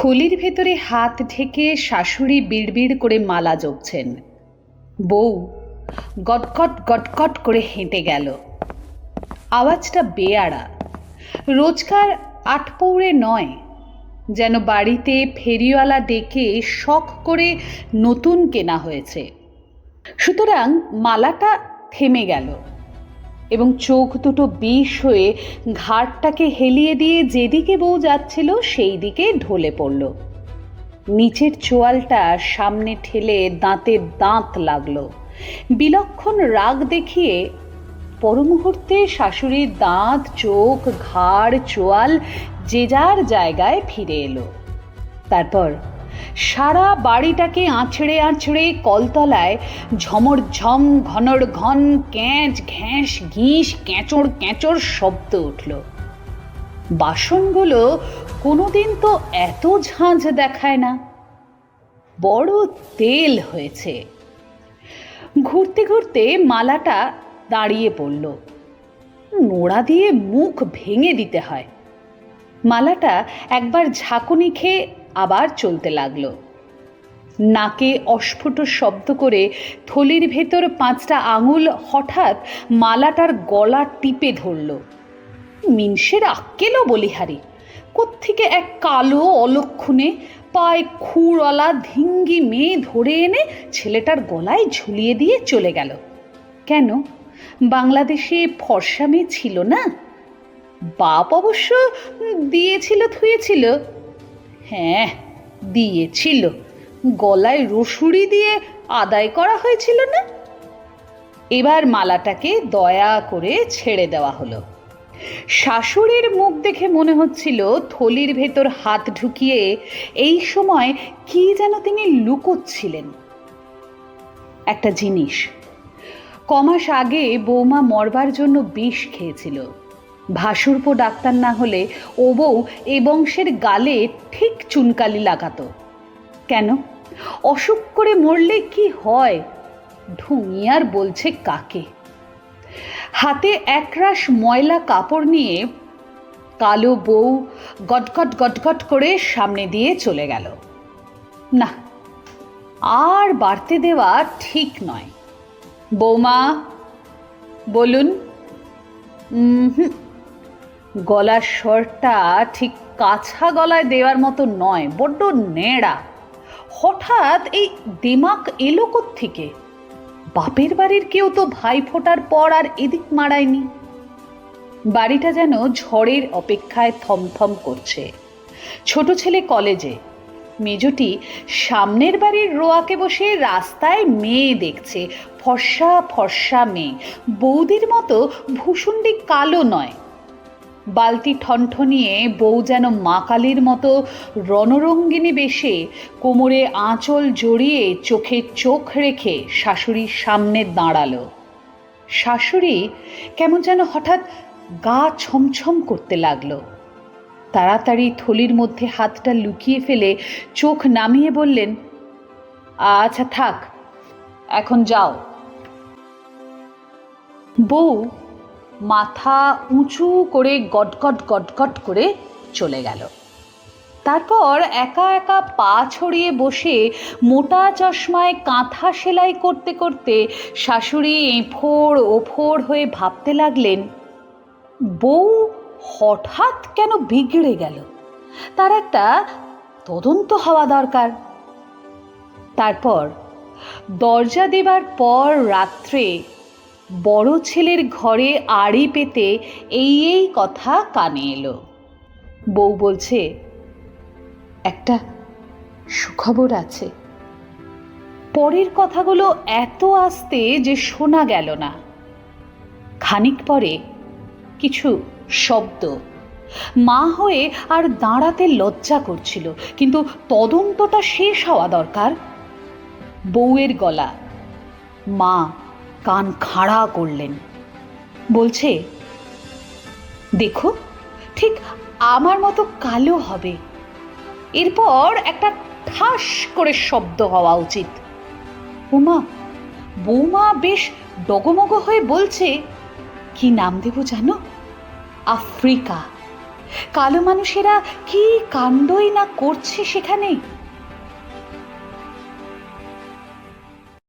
থলির ভেতরে হাত ঢেকে শাশুড়ি বিড়বিড় করে মালা জপছেন। বউ গটগট গটগট করে হেঁটে গেল। আওয়াজটা বেয়াড়া। রোজকার আটপৌড়ে নয়। যেন বাড়িতে ফেরিওয়ালা ডেকে শখ করে নতুন কেনা হয়েছে। সুতরাং মালাটা থেমে গেল। এবং চোখ দুটো বিষ হয়ে ঘাটটাকে হেলিয়ে দিয়ে যেদিকে বউ যাচ্ছিল সেই দিকে ঢলে পড়ল। নিচের চোয়ালটা সামনে ঠেলে দাঁতে দাঁত লাগল। বিলক্ষণ রাগ দেখিয়ে পরমুহূর্তে শাশুড়ির দাঁত, চোখ, ঘাড়, চোয়াল যে যার জায়গায় ফিরে এলো। তারপর সারা বাড়িটাকে আঁচড়ে আঁচড়ে কলতলায় ঝমর ঝম ঘনর ঘন ক্যাঁচ, ঘ্যাঁস, ঘিস, ক্যাঁচড় ক্যাঁচড় শব্দ উঠল। বাসনগুলো কোনোদিন তো এত ঝাঁঝ দেখায় না। বড় তেল হয়েছে। ঘুরতে ঘুরতে মালাটা দাঁড়িয়ে পড়ল। নোড়া দিয়ে মুখ ভেঙে দিতে হয়। মালাটা একবার ঝাঁকুনি খেয়ে আবার চলতে লাগল। নাকে অস্ফুট শব্দ করে থলির ভেতর পাঁচটা আঙুল হঠাৎ মালাটার গলা টিপে ধরল। মিনসের আক্কেলও বলিহারি, কোত্থেকে এক কালো অলক্ষণে পায়ে খুরওয়ালা ধিঙ্গি মেয়ে ধরে এনে ছেলেটার গলায় ঝুলিয়ে দিয়ে চলে গেল। কেন? বাংলাদেশে ফর্সা মেয়ে ছিল না? বাপ অবশ্য দিয়েছিল, থুয়েছিল। হ্যাঁ দিয়েছিল। গলায় রসুরি দিয়ে আদায় করা হয়েছিল না? এবার মালাটাকে দয়া করে ছেড়ে দেওয়া হলো। শাশুড়ির মুখ দেখে মনে হচ্ছিল থলির ভেতর হাত ঢুকিয়ে এই সময় কি যেন তিনি লুকোচ্ছিলেন। একটা জিনিস, কমাস আগে বৌমা মরবার জন্য বিষ খেয়েছিল। ভাসুরপো ডাক্তার না হলে ও বউ এ বংশের গালে ঠিক চুনকালি লাগাতো। কেন? অসুখ করে মরলে কি হয়? ঢুঙিয়ার বলছে কাকে? হাতে একরাশ ময়লা কাপড় নিয়ে কালো বউ গটগট গটগট করে সামনে দিয়ে চলে গেল। না আর বাড়তে দেওয়া ঠিক নয়। বৌমা বলুন। উমহুম, গলার স্বরটা ঠিক কাছা গলায় দেওয়ার মতো নয়, বড্ড নেড়া। হঠাৎ এই দিমাগ এলো থেকে বাপের বাড়ির কেউ তো ভাই ফোটার পর আর এদিক মারায়নি বাড়িটা যেন ঝড়ের অপেক্ষায় থমথম করছে। ছোট ছেলে কলেজে। মেজটি সামনের বাড়ির রোয়াকে বসে রাস্তায় মেয়ে দেখছে, ফর্সা ফর্সা মেয়ে। বৌদির মতো ভূষুণ্ডি কালো নয় বালতি ঠনঠনিয়ে বউ যেন মা কালীর মতো রণরঙ্গিনী বেশে কোমরে আঁচল জড়িয়ে চোখে চোখ রেখে শাশুড়ির সামনে দাঁড়াল। শাশুড়ি কেমন যেন হঠাৎ গা ছমছম করতে লাগল। তাড়াতাড়ি থলির মধ্যে হাতটা লুকিয়ে ফেলে চোখ নামিয়ে বললেন আচ্ছা থাক, এখন যাও। বউ মাথা উঁচু করে গটগট গটগট করে চলে গেল। তারপর একা একা পা ছড়িয়ে বসে মোটা চশমায় কাঁথা সেলাই করতে করতে শাশুড়ি এঁফোড় ওফোড় হয়ে ভাবতে লাগলেন, বউ হঠাৎ কেন বিগড়ে গেল? তার একটা তদন্ত হওয়া দরকার। তারপর দরজা দেবার পর রাত্রে বড় ছেলের ঘরে আড়ি পেতে এই এই কথা কানে এলো। বউ বলছে, একটা সুখবর আছে। পরের কথাগুলো এত আস্তে যে শোনা গেল না। খানিক পরে কিছু শব্দ। মা হয়ে আর দাঁড়াতে লজ্জা করছিল, কিন্তু তদন্তটা শেষ হওয়া দরকার। বউয়ের গলা, মা কান খাড়া করলেন। বলছে, দেখো, ঠিক আমার মতো কালো হবে। এরপর একটা ঠাস করে শব্দ হওয়া উচিত। উমা, বৌমা বেশ ডগমগ হয়ে বলছে, কি নাম দেব জানো? আফ্রিকা। কালো মানুষেরা কি কাণ্ডই না করছে সেখানে?